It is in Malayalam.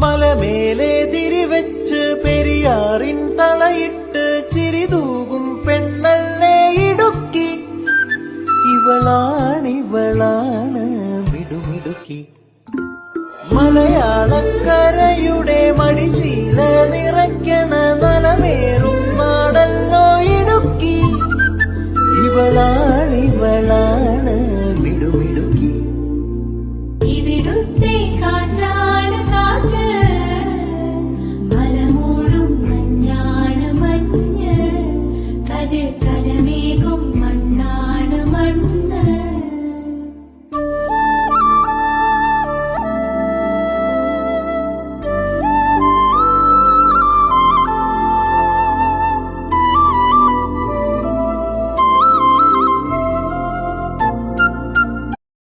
മലമേലെ തിരിവെച്ച് പെരിയാറിൻ തളയിട്ട് ചിരിതൂകും പെണ്ണല്ലേ ഇടുക്കി. ഇവളാണിവളാണ് മിടുമിടുക്കി. മലയാളക്കരയുടെ മടിശീല